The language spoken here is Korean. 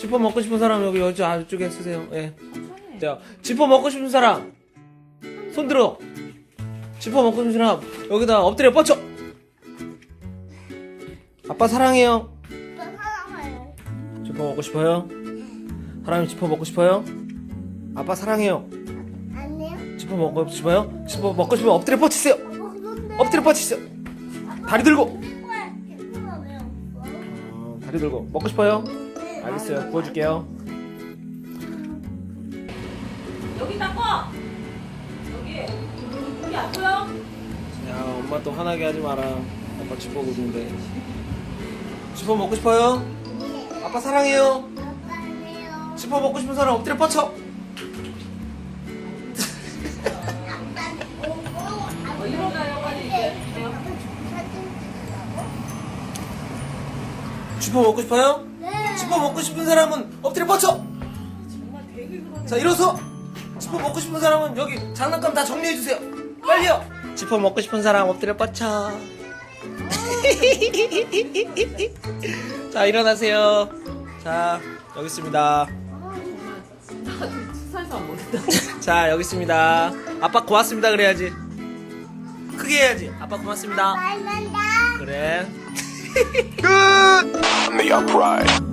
지퍼 먹고 싶은 사람 여기 여기 안쪽에 쓰세요. 예. 자, 지퍼 먹고 싶은 사람 손 들어. 지퍼 먹고 싶은 사람 여기다 엎드려 뻗쳐. 아빠 사랑해요. 지퍼 먹고 싶어요? 사람이 지퍼 먹고 싶어요? 아빠 사랑해요. 아니요. 지퍼 먹고 싶어요? 지퍼 먹고 싶으면 엎드려 뻗치세요. 엎드려 뻗치세요. 다리 들고. 어, 다리 들고 먹고 싶어요? 네. 알겠어요. 구워줄게요. 여기 닦아. 여기 여기 안 보여? 야, 엄마 또 화나게 하지 마라. 아빠 지퍼 굽는데. 지퍼 먹고 싶어요? 아빠 사랑해요. 지퍼 먹고 싶은 사람 엎드려 뻗쳐. 어, 일어나요 빨리 이제. 지퍼 먹고 싶어요? 네. 지퍼 먹고 싶은 사람은 엎드려 뻗쳐. 정말 되게 그러네. 자, 일어서. 지퍼 먹고 싶은 사람은 여기 장난감 다 정리해 주세요. 빨리요. 지퍼 먹고 싶은 사람 엎드려 뻗쳐. 자, 일어나세요. 자, 여기 있습니다. 나도 수사에서 안 먹는다. 자, 여기 있습니다. 아빠 고맙습니다 그래야지. 크게 해야지. 아빠 고맙습니다. 그래. I'm the upright.